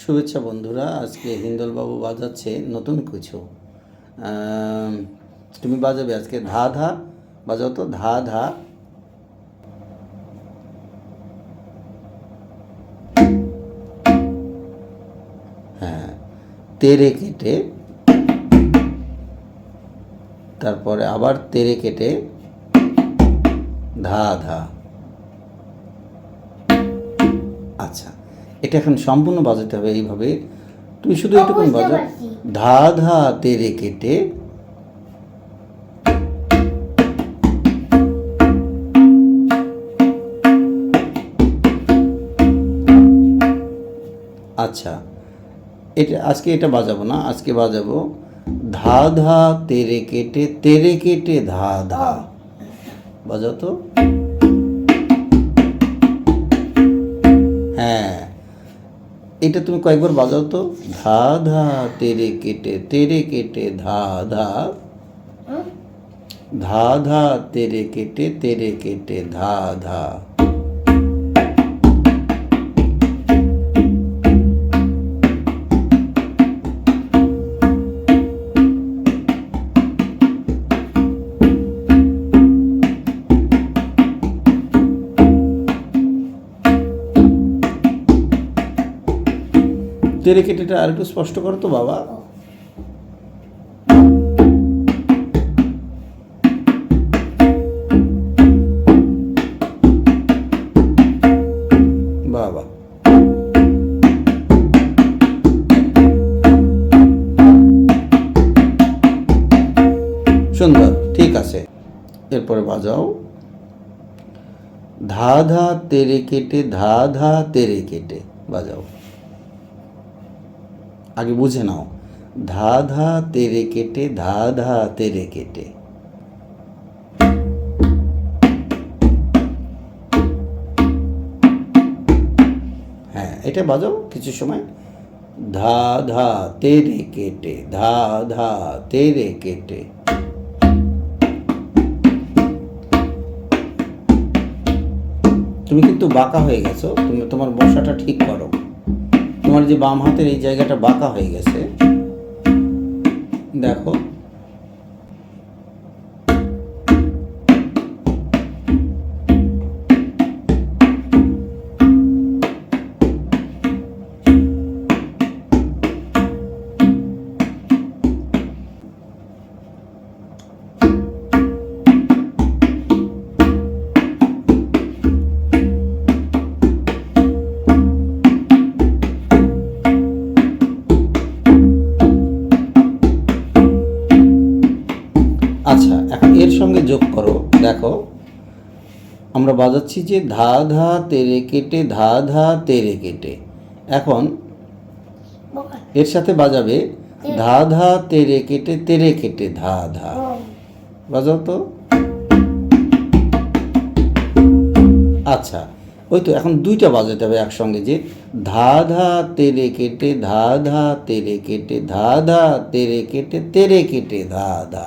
শুভেচ্ছা বন্ধুরা, আজকে হিন্দলবাবু বাজাচ্ছে নতুন কিছু। তুমি বাজাবে আজকে ধা ধা বাজাও তো ধা ধা হ্যাঁ তেরে কেটে, তারপরে আবার তেরে কেটে ধা ধা এটা এখন সম্পূর্ণ বাজাতে হবে এইভাবে। তুমি শুধু এটুকুন বুঝতে বাজাও। ধা ধা তেরে কেটে আচ্ছা এটা আজকে এটা বাজাবো না আজকে বাজাবো ধা ধা তেরে কেটে তেরে কেটে ধা ধা বাজাও তো। হ্যাঁ। এটা তুমি কয়েকবার বাজাও তো। ধা ধা তেরে কেটে তেরে কেটে ধা ধা। ধা ধা তেরে কেটে তেরে কেটে ধা ধা। তেরে কেটেটা আর একটু স্পষ্ট করো তো, বাবা। বাবা। সুন্দর, ঠিক আছে। এরপরে বাজাও। ধা ধা তেরে কেটে, ধা ধা তেরে কেটে, বাজাও। আগে বুঝে নাও। ধা ধা তেরে কেটে, ধা ধা তেরে কেটে। হ্যাঁ এটা বাজাও কিছু সময়। ধা ধা তেরে কেটে, ধা ধা তেরে কেটে। তুমি কিন্তু বাঁকা হয়ে গেছো, তুমি তোমার বসাটা ঠিক করো। তোমার যে বাম হাতের এই জায়গাটা বাঁকা হয়ে গেছে দেখো। আচ্ছা এখন এর সঙ্গে যোগ করো। দেখো আমরা বাজাচ্ছি যে ধা ধা তেরে কেটে ধা ধা তেরে কেটে। এখন এর সাথে বাজাবে ধা ধা তেরে কেটে তেরে কেটে ধা ধা। বাজাও তো। আচ্ছা ওই তো এখন দুইটা বাজাতে হবে একসঙ্গে যে ধা ধা তেরে কেটে ধা ধা তেরে কেটে ধা ধা তেরে কেটে তেরে কেটে ধা ধা।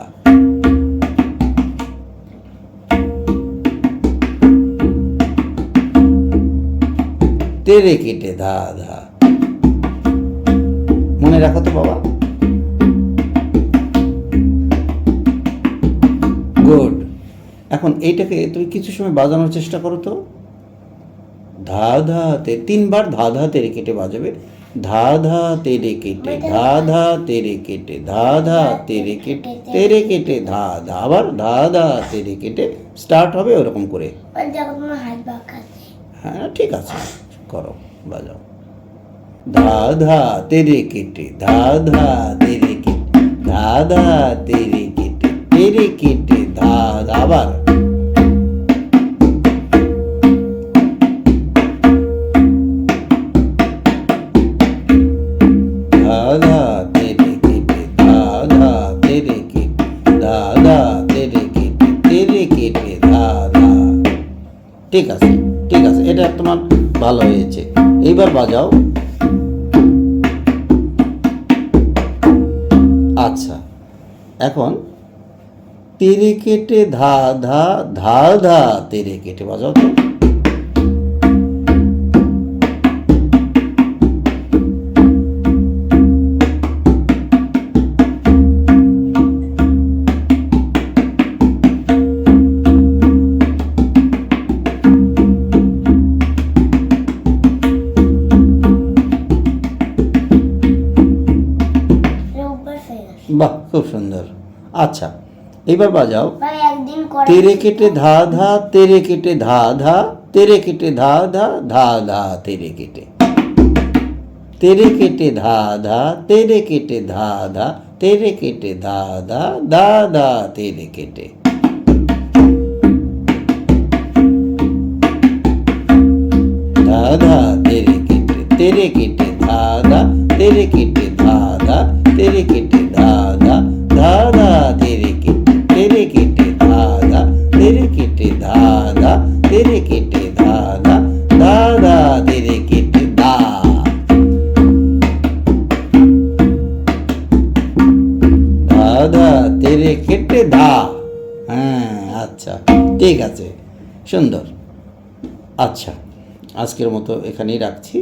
তেরে কেটে ধা ধা। মনে রাখো তো বাবা। গুড এখন এইটাকে তুমি কিছু সময় বাজানোর চেষ্টা করো তো। ধা ধা তে তিনবার ধা ধা তেরে কেটে বাজাবে। ধা ধা তেরে কেটে ধা ধা তেরে কেটে ধা ধা তেরে কেটে তেরে কেটে ধা ধা আবার ধা ধা তেরে কেটে স্টার্ট হবে ওরকম করে। হ্যাঁ ঠিক আছে। করো বাজাও ধা ধা তেরে কেটে ধা ধা তেরে কেটে ধা ধা তেরে কেটে তেরে কেটে ধা ধা আবার ধা ধা তেরে কেটে ধা ধা তেরে কেটে ধা ধা তেরে কেটে তেরে কেটে ধা ধা ঠিক আছে ঠিক আছে এটা তোমার ভালো হয়েছে। এইবার বাজাও। আচ্ছা এখন তেরে কেটে ধা ধা ধা ধা তেরে কেটে বাজাও তো। খুব সুন্দর আচ্ছা এবার বাজাও ভাই একদিন করে তেরে কেটে ধা ধা তেরে কেটে ধা ধা তেরে কেটে ধা ধা ধা ধা তেরে কেটে তেরে কেটে ধা ধা তেরে কেটে ধা ধা তেরে কেটে ধা ধা ধা ধা তেরে কেটে ধা ধা তেরে কেটে তেরে কেটে ধা ধা তেরে কেটে ধা তেরে কেটে দা। হ্যাঁ আচ্ছা ঠিক আছে সুন্দর। আচ্ছা আজকের মতো এখানেই রাখছি।